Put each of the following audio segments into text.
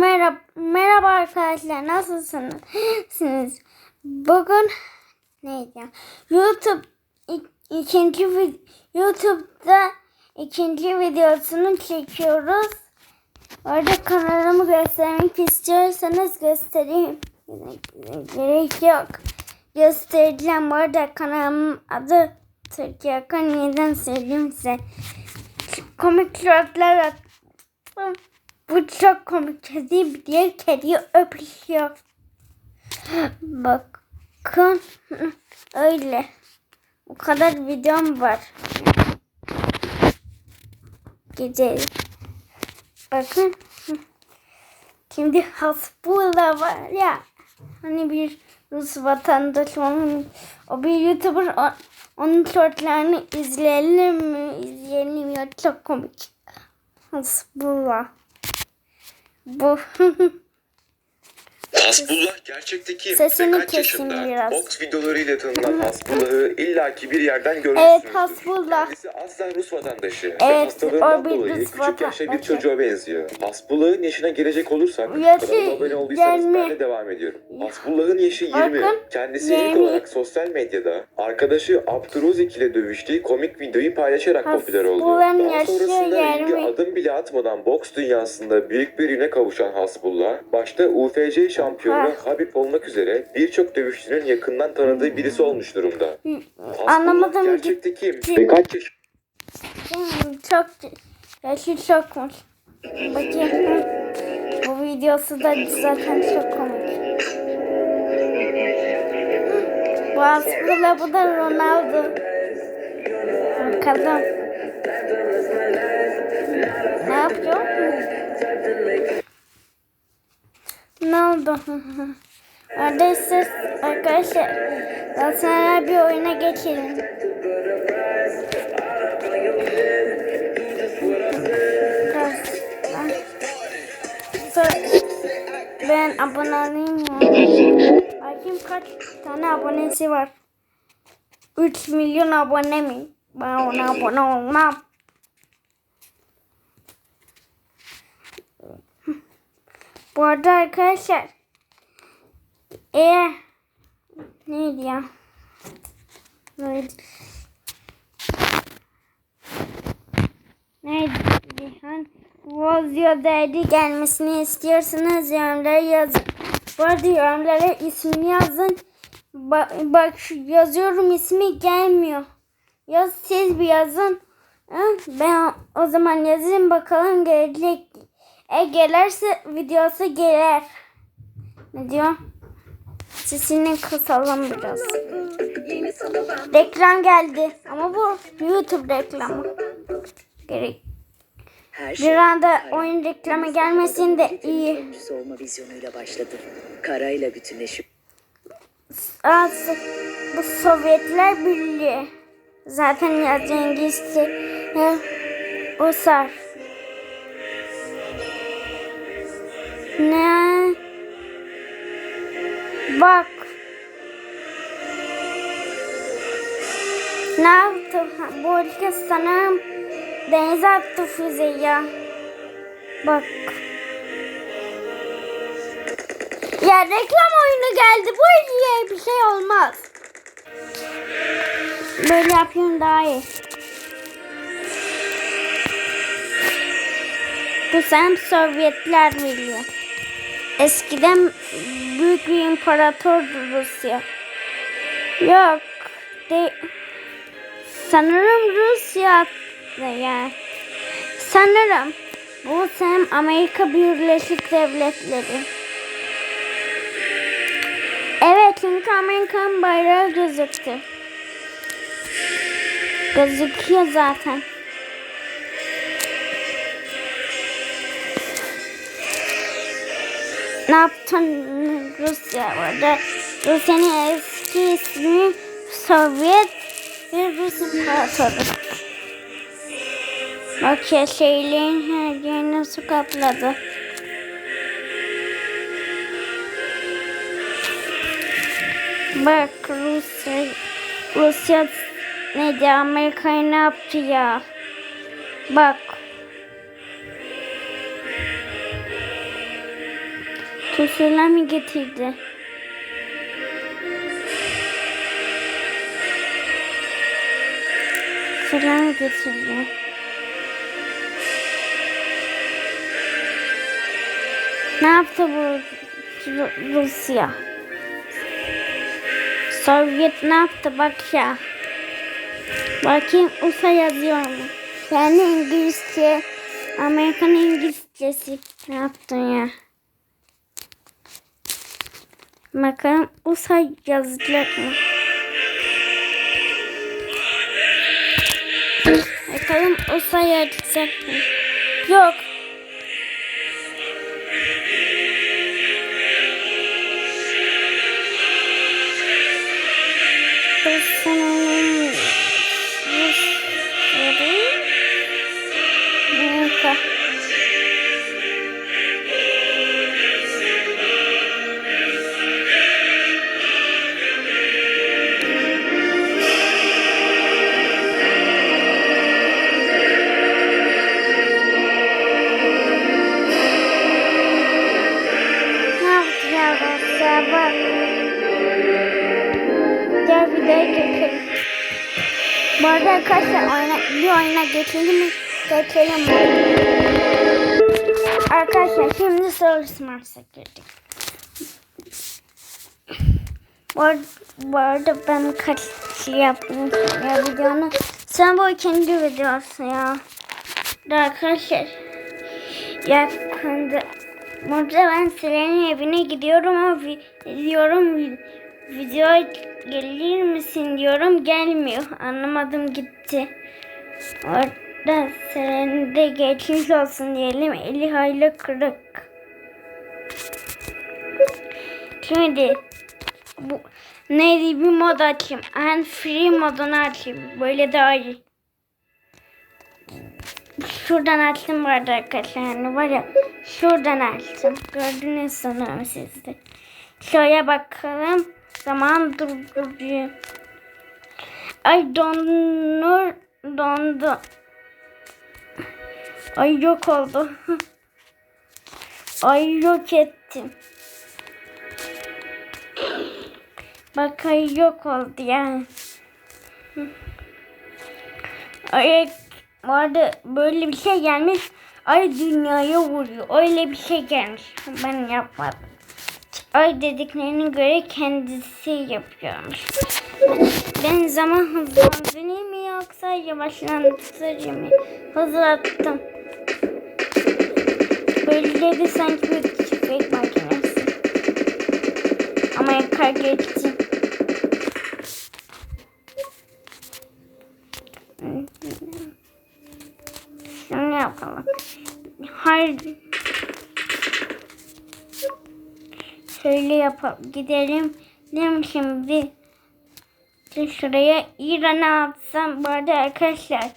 Merhaba, merhaba arkadaşlar nasılsınız? Siz Bugün neydi? ya? YouTube ik- ikinci YouTube'da ikinci videosunu çekiyoruz. Orada kanalımı göstermek istiyorsanız göstereyim. Gerek yok. Göstereceğim. Bu arada kanalımın adı Türkiye Hakan yeniden söyleyeyim size. Komik şortlar attım. Bu çok komik. Kedi diğer kediyi öpüşüyor. Bakın. Öyle. Bu kadar videom var. Gece. Bakın. Şimdi Hasbula var ya. Hani bir Rus vatandaş onun o bir YouTuber o- onun shortlarını izleyelim mi? İzleyelim ya çok komik. Hasbula. Bu Hasbullah gerçekteki Sesini ve kaç kesin yaşında biraz. boks videolarıyla tanınan Hasbullah'ı illaki bir yerden evet görmüşsünüzdür. Hasbullah. Kendisi aslen Rus vatandaşı. ve Evet, hastalığından o bir dolayı Rus küçük yaşta bir vatandaşı. çocuğa benziyor. Hasbullah'ın yaşına gelecek olursak Yaşı kanalıma abone olduysanız ben 20. de devam ediyorum. Hasbullah'ın yaşı 20. Bakın, Kendisi ilk 20. olarak sosyal medyada arkadaşı Abdurozik ile dövüştüğü komik videoyu paylaşarak popüler oldu. Hasbullah'ın Daha yaşı sonrasında 20. adım bile atmadan boks dünyasında büyük bir üne kavuşan Hasbullah, başta UFC şampiyonu Ha. Habib olmak üzere birçok dövüşçünün yakından tanıdığı birisi olmuş durumda. Hasbullah Anlamadım. gerçekte kim? Ve kaç yaş? Çok yaşı çokmuş. Bakayım. Bu videosu da zaten çok komik. Bu Hasbullah bu da Ronaldo. Bakalım. Oldu? Neredeyse arkadaşlar Galatasaray bir oyuna geçelim. Ben abone olayım ya. Bakayım kaç tane abonesi var. 3 milyon abone mi? Ben ona abone olmam. Bu arada arkadaşlar eğer neydi ya? Neydi? Neydi? Hani Vazio derdi gelmesini istiyorsanız yorumlara yazın. Bu arada yorumlara ismini yazın. Ba- bak yazıyorum ismi gelmiyor. Yaz siz bir yazın. Ben o zaman yazayım bakalım gelecek. E gelirse videosu gelir. Ne diyor? Sesini kısalım biraz. Reklam geldi ama bu YouTube reklamı. Gerek. Bir şey anda oyun reklamı gelmesin de iyi. olma vizyonuyla başladı. Karayla bütünleşip so- bu Sovyetler Birliği. Zaten ya Cengiz'si. Ya, o sar. Ne? Bak. Ne yaptı? Bu ülke sanırım denize attı füzeyi. Bak. Ya reklam oyunu geldi. Bu ülkeye bir şey olmaz. Böyle yapıyorum daha iyi. Bu sen Sovyetler Birliği. Eskiden büyük bir imparatordu Rusya. Yok. De Sanırım Rusya yani. Sanırım bu sen Amerika Birleşik Devletleri. Evet çünkü Amerikan bayrağı gözüktü. Gözüküyor zaten. Ne yaptın Rusya orada? Rusya'nın eski ismi Sovyet ve Rus İmparatoru. Bak ya şeylerin her yerini su kapladı. Bak Rusya, Rusya neydi Amerika'yı ne yaptı ya? Bak Kusurlar mı getirdi? Kusurlar mı getirdi? Ne yaptı bu Ru- Rusya? Sovyet ne yaptı bak ya. Bakayım USA yazıyor mu? Yani İngilizce, Amerikan İngilizcesi ne yaptın ya? Bakalım USA yazacak mı? Bakalım USA yazacak mı? Yok. Bak. Gel videoya geçelim. Bu arada arkadaşlar oyuna, bir oyuna geçelim? Geçelim? Arkadaşlar şimdi Solar Smart'a girdik. Bu arada, bu arada ben kaç şey yaptım ya videonun. Sen bu ikinci videosu ya. Da arkadaşlar yakında burada ben Selen'in evine gidiyorum ama diyorum vi- video gelir misin diyorum gelmiyor. Anlamadım gitti. Orada Selen'in de geçmiş olsun diyelim. Eli hayli kırık. Şimdi bu neydi bir mod açayım. En free modunu açayım. Böyle daha iyi. Şuradan açtım bu arada arkadaşlar. Yani var ya şuradan açtım. Gördünüz sanırım siz de. Şöyle bakalım. Zaman durduruyor. Ay donur dondu. Ay yok oldu. Ay yok ettim. Bak ay yok oldu yani. Ay bu böyle bir şey gelmiş. Ay dünyaya vuruyor. Öyle bir şey gelmiş. Ben yapmadım. Ay dediklerine göre kendisi yapıyormuş. Ben zaman hızlandırayım mı yoksa yavaşlandırayım mı? Hızlattım. Böyle de sanki bir tüfek makinesi. Ama yakar geçti. Yapalım. Hayır. Şöyle yapalım. Gidelim. Değil şimdi? Şuraya İran'a atsam. Bu arada arkadaşlar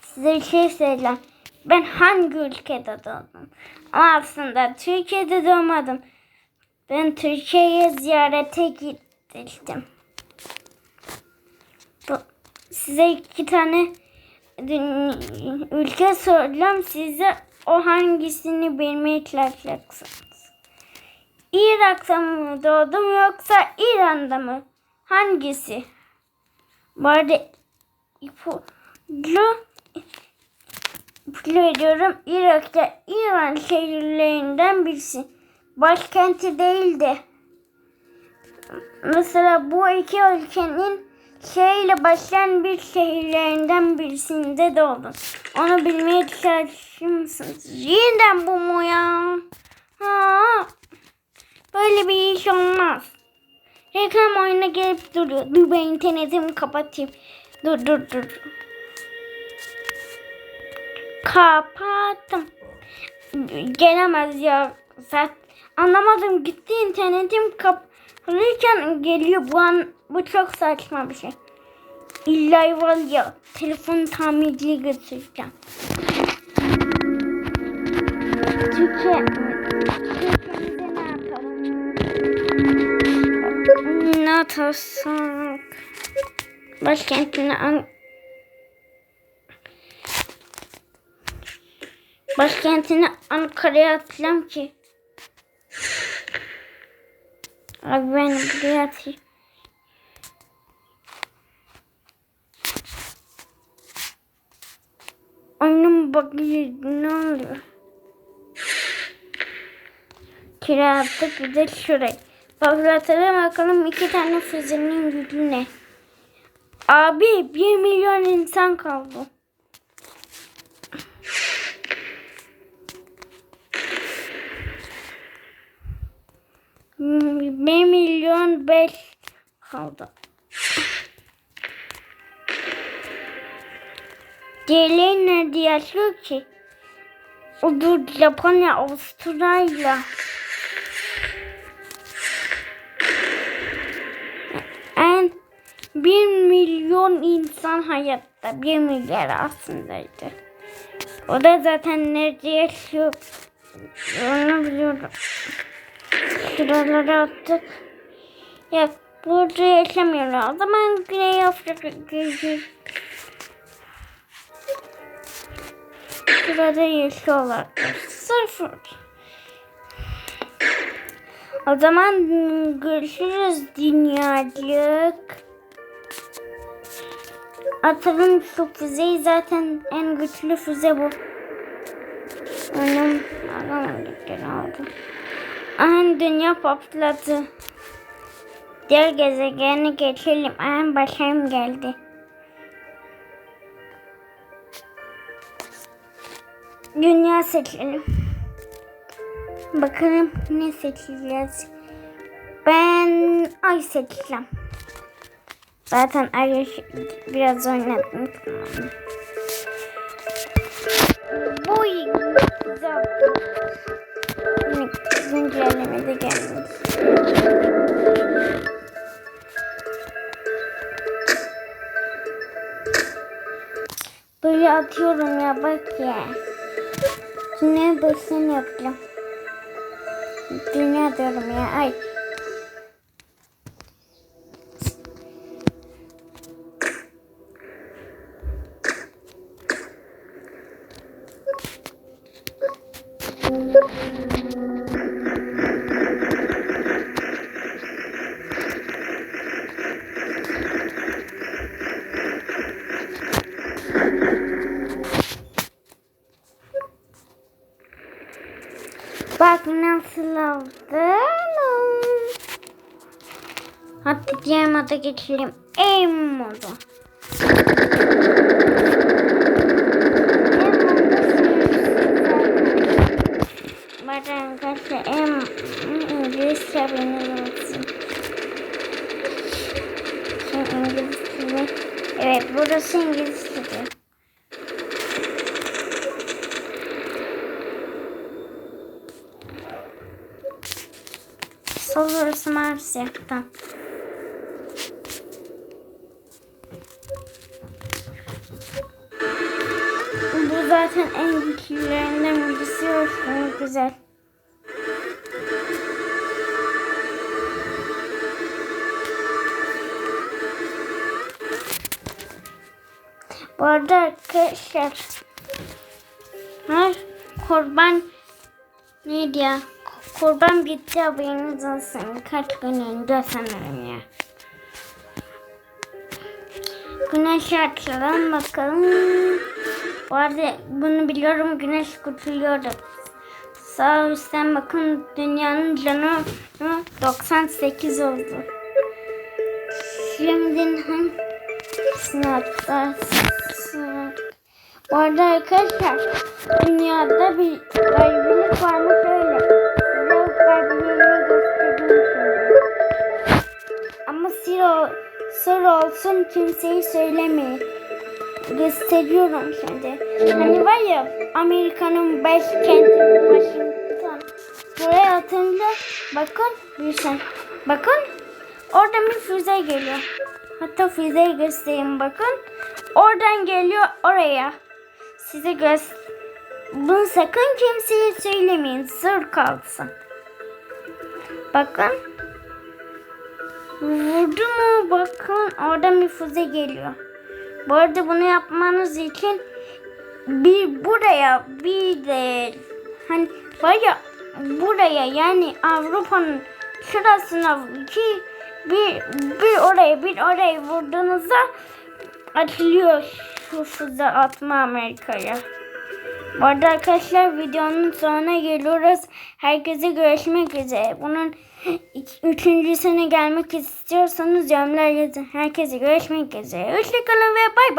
size şey söyleyeceğim. Ben hangi ülkede doğdum? Ama aslında Türkiye'de doğmadım. Ben Türkiye'ye ziyarete gittim. Bu, size iki tane ülke soracağım. Size o hangisini bilmeye çalışacaksınız. Irak'ta mı doğdum yoksa İran'da mı? Hangisi? Bu arada ipucu ipucu ediyorum. Irak'ta İran şehirlerinden birisi. Başkenti değildi. Mesela bu iki ülkenin şeyle başlayan bir şehirlerinden birisinde doğdum. Onu bilmeye çalışır mısınız? Yeniden bu mu ya? Ha, böyle bir iş olmaz. Reklam oyuna gelip duruyor. Dur ben internetimi kapatayım. Dur dur dur. Kapattım. Gelemez ya. Zaten anlamadım. Gitti internetim kapanırken geliyor. Bu an bu çok saçma bir şey. İlla var ya telefon tamirciye götüreceğim. Türkiye, Türkiye'de ne yapalım? Ne atarsak? Başkentine An Başkentini Ankara'ya atacağım ki. Abi ben buraya atayım. Bakıyor ne oluyor? Kira attık bir de şuraya. Patlatalım bakalım iki tane füzenin gücü ne? Abi bir milyon insan kaldı. Bir milyon beş kaldı. Diğerleri nerede yaşıyor ki? O dur Japonya, Avustralya. En bir milyon insan hayatta. Bir milyar aslındaydı. O da zaten nerede yaşıyor? Onu biliyorum. Şuralara attık. Ya burada yaşamıyorlar. O zaman Güney Afrika gibi. Burada yaşıyorlar. Sıfır. O zaman görüşürüz dünyacık. Atalım şu füzeyi zaten en güçlü füze bu. Onun alamadıkları aldım. Aha dünya patladı. Diğer gezegeni geçelim. Aha başarım geldi. Dünya seçelim. Bakalım ne seçeceğiz. Ben ay seçeceğim. Zaten ay biraz oynadım. Bu güzel. Güncelleme de gelmiş. Böyle atıyorum ya bak ya. Yine başını yapacağım. Dünya diyorum ya. Ay. Diğer moda geçelim. En moda. Arkadaşlar en İngilizce olsun. Şimdi İngilizce. Evet burası İngilizce. Sol Mars yaktım. Bu Çok güzel. Bu arada arkadaşlar her kurban neydi ya? Kurban bitti haberiniz olsun. Kaç gün önce sanırım ya. Güneş açalım bakalım. Bu arada bunu biliyorum güneş kurtuluyordu. Sağ üstten bakın dünyanın canı 98 oldu. Şimdi hangisini atlarsak? Bu arada arkadaşlar dünyada bir gariblik varmış öyle. Size o garibliğini göstereyim şimdi. Ama sır, sır olsun kimseyi söylemeyin. Gösteriyorum şimdi. Hani var ya Amerika'nın başkenti Washington. Buraya atınca bakın bir şey. Bakın oradan bir füze geliyor. Hatta füzeyi göstereyim bakın. Oradan geliyor oraya. Size göz bunu sakın kimseye söylemeyin. Sır kalsın. Bakın. Vurdu mu? Bakın oradan bir füze geliyor. Bu arada bunu yapmanız için bir buraya bir de hani var ya buraya yani Avrupa'nın şurasına ki bir, bir oraya bir oraya vurduğunuzda atılıyor şu füze atma Amerika'ya. Bu arada arkadaşlar videonun sonuna geliyoruz. Herkese görüşmek üzere. Bunun üçüncüsüne gelmek istiyorsanız yorumlar yazın. Herkese görüşmek üzere. Hoşçakalın ve bay bay.